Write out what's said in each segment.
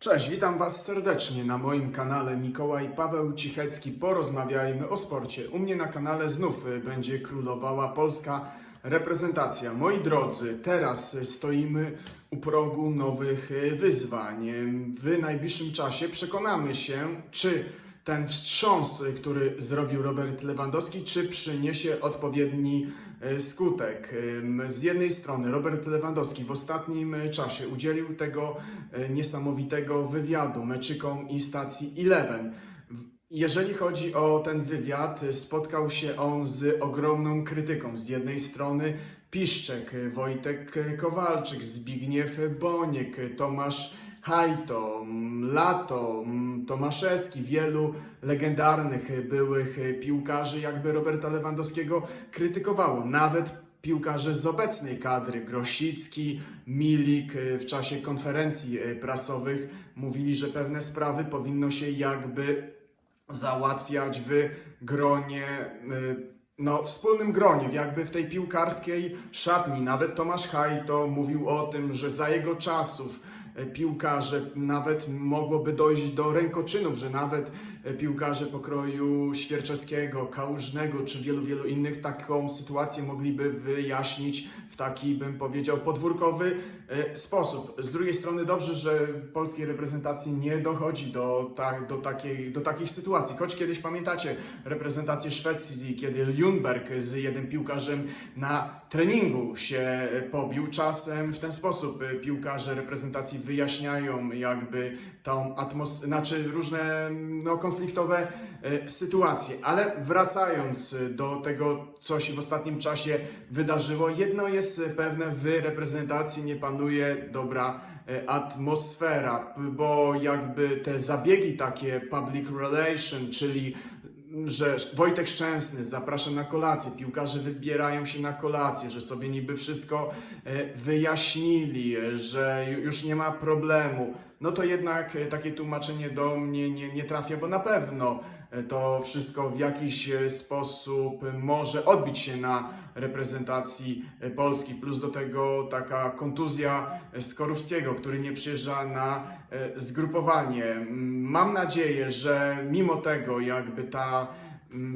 Cześć, witam Was serdecznie na moim kanale Mikołaj Paweł Cichecki. Porozmawiajmy o sporcie. U mnie na kanale znów y, będzie królowała polska reprezentacja. Moi drodzy, teraz stoimy u progu nowych y, wyzwań. W najbliższym czasie przekonamy się, czy ten wstrząs, który zrobił Robert Lewandowski, czy przyniesie odpowiedni y, skutek. Z jednej strony Robert Lewandowski w ostatnim y, czasie udzielił tego y, niesamowitego wywiadu meczykom i stacji Eleven. Jeżeli chodzi o ten wywiad, spotkał się on z ogromną krytyką. Z jednej strony Piszczek, Wojtek Kowalczyk, Zbigniew Boniek, Tomasz Hajto, Lato, Tomaszewski, wielu legendarnych byłych piłkarzy jakby Roberta Lewandowskiego krytykowało. Nawet piłkarze z obecnej kadry, Grosicki, Milik w czasie konferencji y, prasowych mówili, że pewne sprawy powinno się jakby załatwiać w gronie, y, no wspólnym gronie, jakby w tej piłkarskiej szatni. Nawet Tomasz Hajto mówił o tym, że za jego czasów piłkarze nawet mogłoby dojść do rękoczynów, że nawet piłkarze pokroju Świerczewskiego, Kałużnego czy wielu, wielu innych taką sytuację mogliby wyjaśnić w taki, bym powiedział, podwórkowy y, sposób. Z drugiej strony dobrze, że w polskiej reprezentacji nie dochodzi do, ta, do, takiej, do takich sytuacji. Choć kiedyś pamiętacie reprezentację Szwecji, kiedy Ljungberg z jednym piłkarzem na treningu się pobił. Czasem w ten sposób piłkarze reprezentacji wyjaśniają jakby tą atmosferę, znaczy różne no, konfliktowe y, sytuacje. Ale wracając y, do tego, co się w ostatnim czasie wydarzyło, jedno jest y, pewne, w reprezentacji nie panuje dobra atmosfera, bo jakby te zabiegi takie public relation, czyli że Wojtek Szczęsny zaprasza na kolację, piłkarze wybierają się na kolację, że sobie niby wszystko e, wyjaśnili, e, że ju- już nie ma problemu, no to jednak e, takie tłumaczenie do mnie nie, nie trafia, bo na pewno to wszystko w jakiś e, sposób może odbić się na reprezentacji e, Polski, plus do tego taka kontuzja e, Skorupskiego, który nie przyjeżdża na zgrupowanie. Mam nadzieję, że mimo tego jakby ta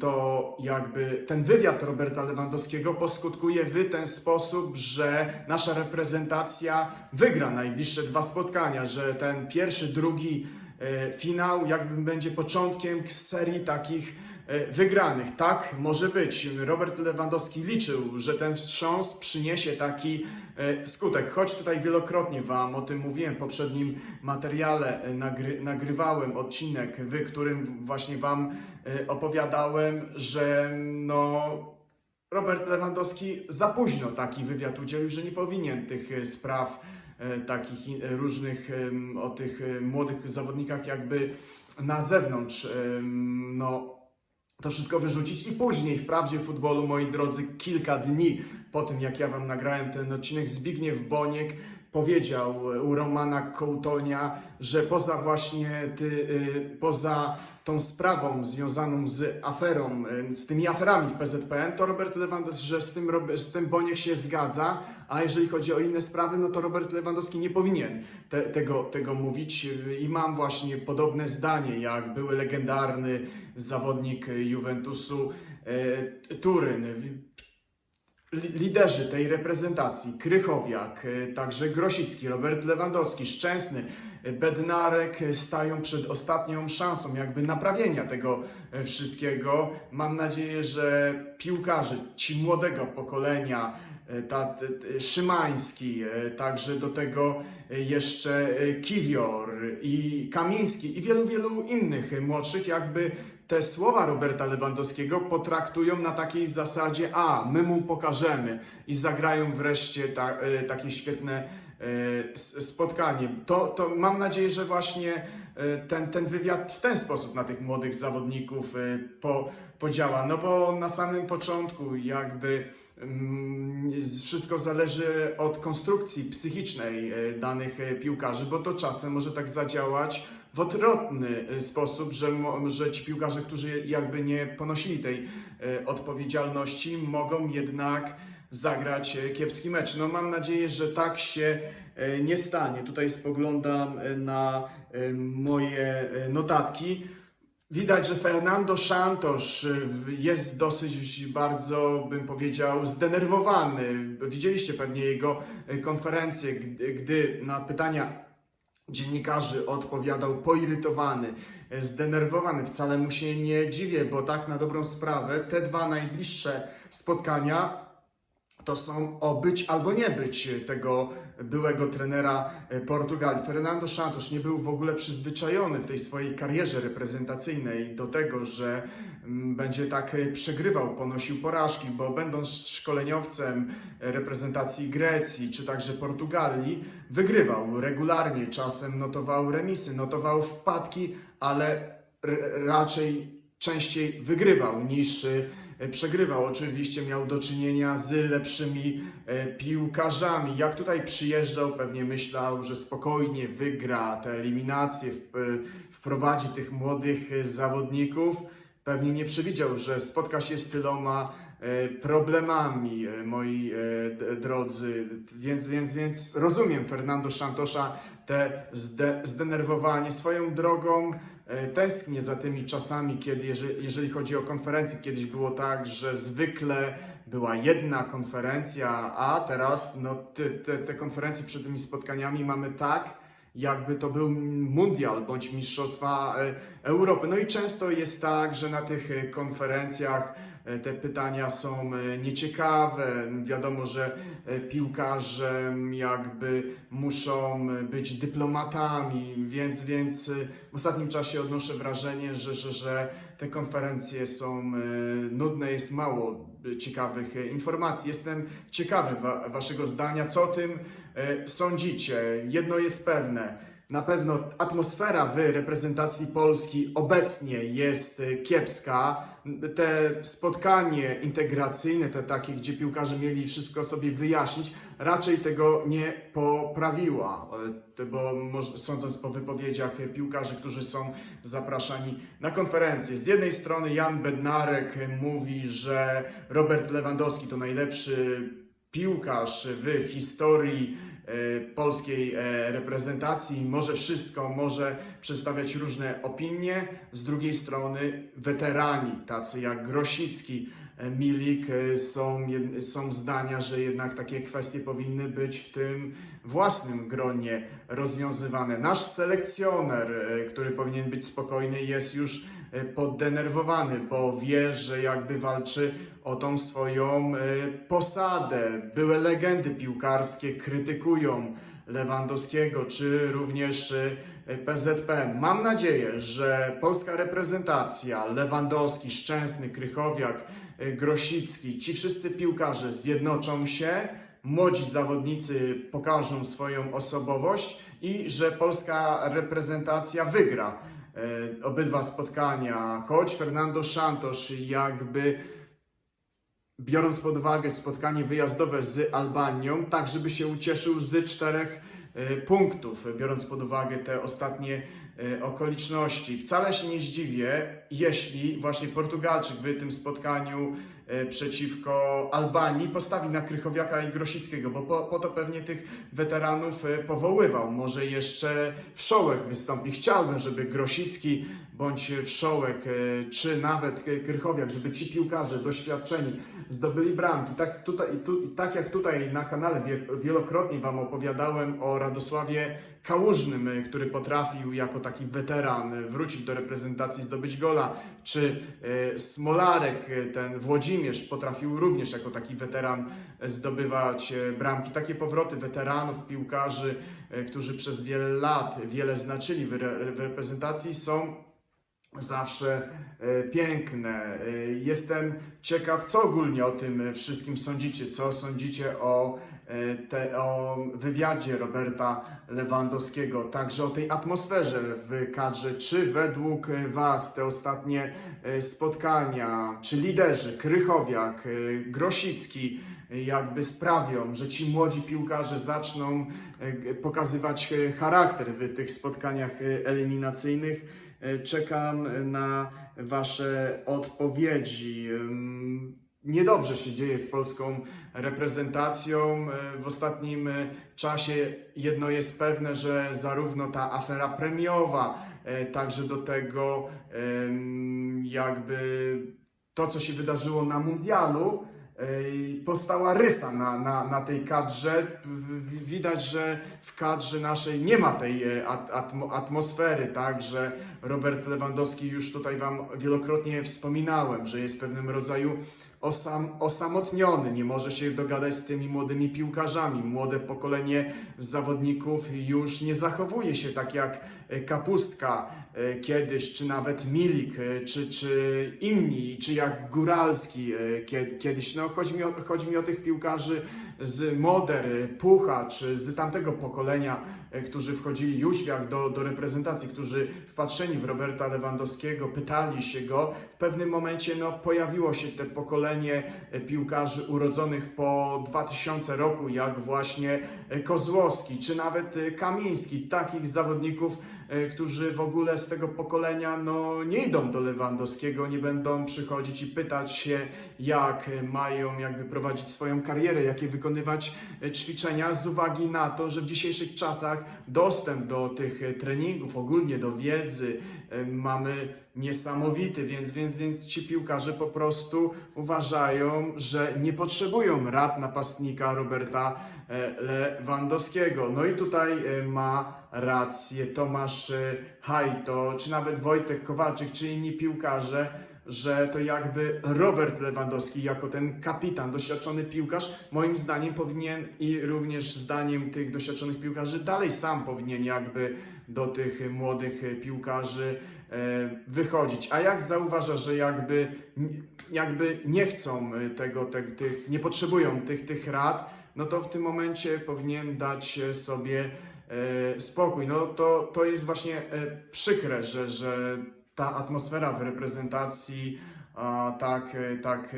to jakby ten wywiad Roberta Lewandowskiego poskutkuje w ten sposób, że nasza reprezentacja wygra najbliższe dwa spotkania, że ten pierwszy, drugi finał jakby będzie początkiem serii takich e, wygranych. Tak może być. Robert Lewandowski liczył, że ten wstrząs przyniesie taki e, skutek. Choć tutaj wielokrotnie Wam o tym mówiłem w poprzednim materiale, e, nagry, nagrywałem odcinek, w którym właśnie Wam e, opowiadałem, że no Robert Lewandowski za późno taki wywiad udzielił, że nie powinien tych e, spraw e, takich i- e, różnych o tych e, młodych zawodnikach jakby na zewnątrz no to wszystko wyrzucić i później wprawdzie w futbolu, moi drodzy, kilka dni po tym, jak ja Wam nagrałem ten odcinek, Zbigniew Boniek powiedział e, u Romana Kołtonia, że poza właśnie ty, y, poza tą sprawą związaną z aferą, y, z tymi aferami w PZPN, to Robert Lewandowski, że z tym, z tym Boniek się zgadza, a jeżeli chodzi o inne sprawy, no to Robert Lewandowski nie powinien te, tego, tego mówić i mam właśnie podobne zdanie, jak były legendarny zawodnik Juventusu Turyn. Liderzy tej reprezentacji, Krychowiak, y, także Grosicki, Robert Lewandowski, Szczęsny, y, Bednarek y, stają przed ostatnią szansą jakby naprawienia tego wszystkiego. Mam nadzieję, że piłkarze, ci młodego pokolenia, ta, Szymański, także do tego jeszcze Kiwior i Kamiński i wielu, wielu innych młodszych jakby te słowa Roberta Lewandowskiego potraktują na takiej zasadzie, a my mu pokażemy i zagrają wreszcie ta, e, takie świetne e, spotkanie. To, to mam nadzieję, że właśnie e, ten, ten wywiad w ten sposób na tych młodych zawodników po, podziała. No bo na samym początku jakby mm, wszystko zależy od konstrukcji psychicznej danych piłkarzy, bo to czasem może tak zadziałać w odwrotny e, sposób, że, że ci piłkarze, którzy jakby nie ponosili tej e, odpowiedzialności, mogą jednak zagrać e, kiepski mecz. No mam nadzieję, że tak się nie stanie. Tutaj spoglądam na moje notatki. Widać, że Fernando Santos jest dosyć bardzo, bym powiedział, zdenerwowany. Widzieliście pewnie jego konferencję, gdy na pytania dziennikarzy odpowiadał poirytowany, y, zdenerwowany. Wcale mu się nie dziwię, bo tak na dobrą sprawę te dwa najbliższe spotkania to są o być albo nie być tego byłego trenera e, Portugalii. Fernando Santos nie był w ogóle przyzwyczajony w tej swojej karierze reprezentacyjnej do tego, że mm, będzie tak e, przegrywał, ponosił porażki, bo będąc szkoleniowcem e, reprezentacji Grecji czy także Portugalii, wygrywał regularnie, czasem notował remisy, notował wpadki, ale raczej częściej wygrywał niż e, przegrywał. Oczywiście miał do czynienia z lepszymi e, piłkarzami. Jak tutaj przyjeżdżał, pewnie myślał, że spokojnie wygra te eliminacje, e, wprowadzi tych młodych e, zawodników. Pewnie nie przewidział, że spotka się z tyloma e, problemami, e, moi e, drodzy. Więc, więc, więc rozumiem Fernando Santosza te zde, zdenerwowanie swoją drogą. E, Tęsknię za tymi czasami, kiedy jeżeli, chodzi o konferencje, kiedyś było tak, że zwykle była jedna konferencja, a teraz no, te, te, te konferencje przed tymi spotkaniami mamy tak, jakby to był mundial bądź mistrzostwa e, Europy. No i często jest tak, że na tych e, konferencjach te pytania są e, nieciekawe. Wiadomo, że e, piłkarze jakby muszą e, być dyplomatami, więc, więc e, w ostatnim czasie odnoszę wrażenie, że, że, że te konferencje są e, nudne, jest mało e, ciekawych e, informacji. Jestem ciekawy wa- Waszego zdania, co o tym e, sądzicie. Jedno jest pewne. Na pewno atmosfera w reprezentacji Polski obecnie jest e, kiepska. Te spotkanie integracyjne, te takie, gdzie piłkarze mieli wszystko sobie wyjaśnić, raczej tego nie poprawiła. Bo sądząc po wypowiedziach piłkarzy, którzy są zapraszani na konferencję. Z jednej strony Jan Bednarek mówi, że Robert Lewandowski to najlepszy piłkarz w historii polskiej e, reprezentacji, może wszystko, może przedstawiać różne opinie. Z drugiej strony weterani, tacy jak Grosicki, e, Milik, e, są, są zdania, że jednak takie kwestie powinny być w tym własnym gronie rozwiązywane. Nasz selekcjoner, e, który powinien być spokojny, jest już e, poddenerwowany, bo wie, że jakby walczy o tą swoją posadę. Były legendy piłkarskie krytykują Lewandowskiego, czy również PZPN. Mam nadzieję, że polska reprezentacja, Lewandowski, Szczęsny, Krychowiak, Grosicki, ci wszyscy piłkarze zjednoczą się, młodzi zawodnicy pokażą swoją osobowość i że polska reprezentacja wygra e, obydwa spotkania, choć Fernando Santos jakby biorąc pod uwagę spotkanie wyjazdowe z Albanią, tak żeby się ucieszył z czterech e, punktów, biorąc pod uwagę te ostatnie e, okoliczności. Wcale się nie zdziwię, jeśli właśnie Portugalczyk w tym spotkaniu e, przeciwko Albanii postawi na Krychowiaka i Grosickiego, bo po, po to pewnie tych weteranów e, powoływał. Może jeszcze Wszołek wystąpi. Chciałbym, żeby Grosicki bądź Wszołek, e, czy nawet e, Krychowiak, żeby ci piłkarze doświadczeni zdobyli bramki. Tak, tutaj, tu, tak jak tutaj na kanale wie, wielokrotnie Wam opowiadałem o Radosławie Kałużnym, e, który potrafił jako taki weteran e, wrócić do reprezentacji, zdobyć gola, czy e, Smolarek, e, ten Włodzimierz potrafił również jako taki weteran e, zdobywać e, bramki. Takie powroty weteranów, piłkarzy, e, którzy przez wiele lat wiele znaczyli w reprezentacji są zawsze e, piękne. E, Jestem ciekaw, co ogólnie o tym e, wszystkim sądzicie, co sądzicie o, te, o wywiadzie Roberta Lewandowskiego, także o tej atmosferze w kadrze. Czy według Was te ostatnie spotkania, czy liderzy Krychowiak, Grosicki, jakby sprawią, że ci młodzi piłkarze zaczną pokazywać charakter w tych spotkaniach eliminacyjnych? E, Czekam na Wasze odpowiedzi. Niedobrze się dzieje z polską reprezentacją. E, W ostatnim e, czasie jedno jest pewne, że zarówno ta afera premiowa, także do tego jakby to, co się wydarzyło na mundialu, powstała rysa na, na, na tej kadrze. Widać, że w kadrze naszej nie ma tej e, at- atmo, atmosfery, tak, że Robert Lewandowski już tutaj Wam wielokrotnie wspominałem, że jest pewnym rodzaju osam, osamotniony, nie może się dogadać z tymi młodymi piłkarzami. Młode pokolenie zawodników już nie zachowuje się tak jak e, Kapustka e, kiedyś, czy nawet Milik, e, czy, czy inni, czy jak Góralski kie- kiedyś. No, chodzi, mi o, chodzi mi o tych piłkarzy z Moder, Pucha, czy z tamtego pokolenia, e, którzy wchodzili Jóźwiak do, do reprezentacji, którzy wpatrzeni w Roberta Lewandowskiego, pytali się go. W pewnym momencie no, pojawiło się te pokolenie e, piłkarzy urodzonych po 2000 roku, jak właśnie e, Kozłowski, czy nawet Kamiński, takich zawodników, którzy w ogóle z tego pokolenia no, nie idą do Lewandowskiego, nie będą przychodzić i pytać się, jak mają jakby prowadzić swoją karierę, jakie wykonywać e, ćwiczenia, z uwagi na to, że w dzisiejszych czasach dostęp do tych e, treningów, ogólnie do wiedzy e, mamy niesamowity, więc, więc, więc ci piłkarze po prostu uważają, że nie potrzebują rad napastnika Roberta Lewandowskiego. No i tutaj ma rację Tomasz Hajto, czy nawet Wojtek Kowaczyk, czy inni piłkarze, że to jakby Robert Lewandowski jako ten kapitan, doświadczony piłkarz, moim zdaniem powinien i również zdaniem tych doświadczonych piłkarzy dalej sam powinien jakby do tych młodych piłkarzy e, wychodzić. A jak zauważa, że jakby, jakby nie chcą e, tego, te, tych, nie potrzebują tych, tych rad, no to w tym momencie powinien dać sobie e, spokój. No to, to jest właśnie przykre, że, że ta atmosfera w reprezentacji tak, tak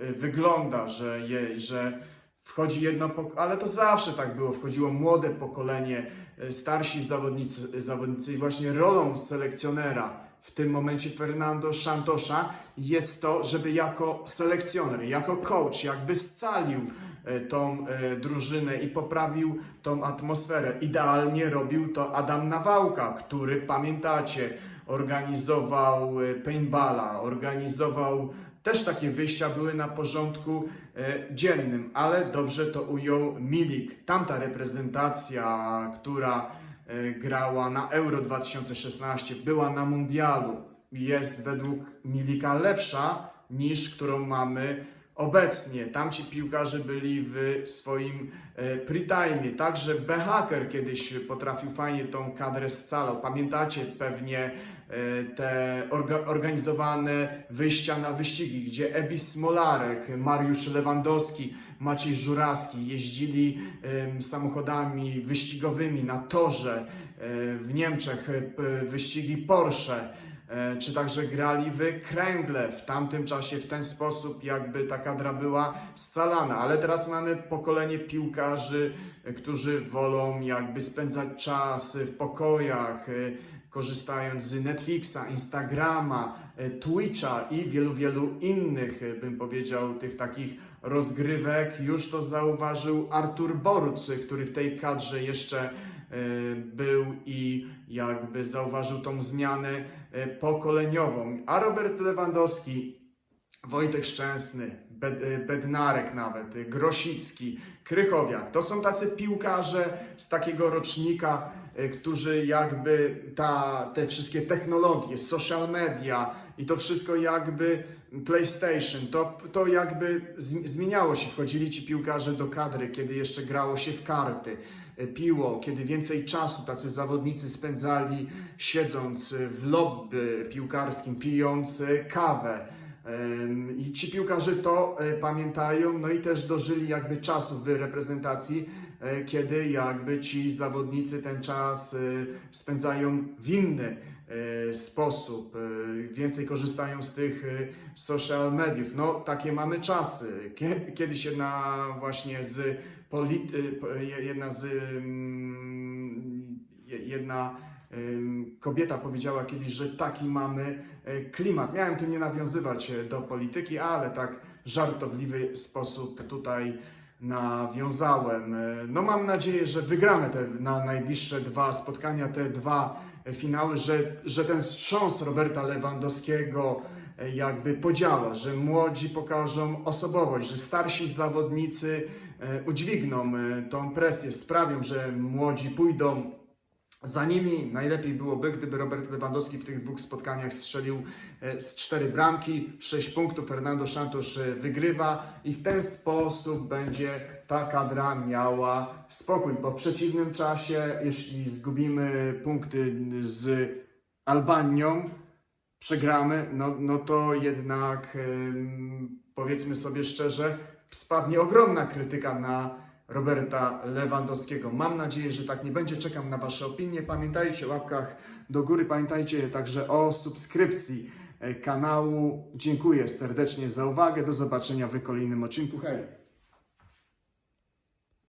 e, wygląda, że, je, że wchodzi jedno ale to zawsze tak było, wchodziło młode pokolenie, e, starsi zawodnicy, zawodnicy i właśnie rolą selekcjonera w tym momencie Fernando Santosza jest to, żeby jako selekcjoner, jako coach jakby scalił e, tą drużynę i poprawił tą atmosferę. Idealnie robił to Adam Nawałka, który pamiętacie, organizował e, paintballa, organizował też takie wyjścia były na porządku e, dziennym, ale dobrze to ujął Milik. Tamta reprezentacja, która e, grała na Euro 2016, była na Mundialu, jest według Milika lepsza niż którą mamy obecnie. Tamci piłkarze byli w swoim e, pre-time. Także Behaker kiedyś potrafił fajnie tą kadrę scalał. Pamiętacie pewnie e, te orga, organizowane wyjścia na wyścigi, gdzie Ebis Smolarek, Mariusz Lewandowski, Maciej Żurawski jeździli samochodami wyścigowymi na torze e, w Niemczech, wyścigi Porsche czy także grali w kręgle. W tamtym czasie w ten sposób jakby ta kadra była scalana, ale teraz mamy pokolenie piłkarzy, e, którzy wolą jakby spędzać czas w pokojach, e, korzystając z Netflixa, Instagrama, e, Twitcha i wielu, wielu innych, e, bym powiedział, tych takich rozgrywek. Już to zauważył Artur Boruc, który w tej kadrze jeszcze e, był i jakby zauważył tą zmianę e, pokoleniową. A Robert Lewandowski, Wojtek Szczęsny, e, Bednarek nawet, e, Grosicki, Krychowiak. To są tacy piłkarze z takiego rocznika, e, którzy jakby ta, te wszystkie technologie, social media i to wszystko jakby PlayStation, to, to jakby zmi- zmieniało się. Wchodzili ci piłkarze do kadry, kiedy jeszcze grało się w karty, e, piło, kiedy więcej czasu tacy zawodnicy spędzali siedząc w lobby piłkarskim, pijąc kawę. I ci piłkarze to e, pamiętają, no i też dożyli jakby czasu w reprezentacji, e, kiedy jakby ci zawodnicy ten czas e, spędzają w inny sposób, więcej korzystają z tych social mediów. No takie mamy czasy. Kie- Kiedyś jedna właśnie z polit- po- je- jedna z mm, je- jedna Kobieta powiedziała kiedyś, że taki mamy e, klimat. Miałem tu nie nawiązywać e, do polityki, ale tak żartobliwy sposób tutaj nawiązałem. E, No mam nadzieję, że wygramy te na najbliższe dwa spotkania, te dwa finały, że, że ten wstrząs Roberta Lewandowskiego jakby podziała, że młodzi pokażą osobowość, że starsi zawodnicy udźwigną tą presję, sprawią, że młodzi pójdą za nimi najlepiej byłoby, gdyby Robert Lewandowski w tych dwóch spotkaniach strzelił e, z cztery bramki, sześć punktów. Fernando Santos e, wygrywa i w ten sposób będzie ta kadra miała spokój, bo w przeciwnym czasie, jeśli zgubimy punkty z Albanią, przegramy, no, no to jednak powiedzmy sobie szczerze, spadnie ogromna krytyka na Roberta Lewandowskiego. Mam nadzieję, że tak nie będzie. Czekam na Wasze opinie. Pamiętajcie o łapkach do góry, pamiętajcie także o subskrypcji e, kanału. Dziękuję serdecznie za uwagę. Do zobaczenia w kolejnym odcinku. Hej!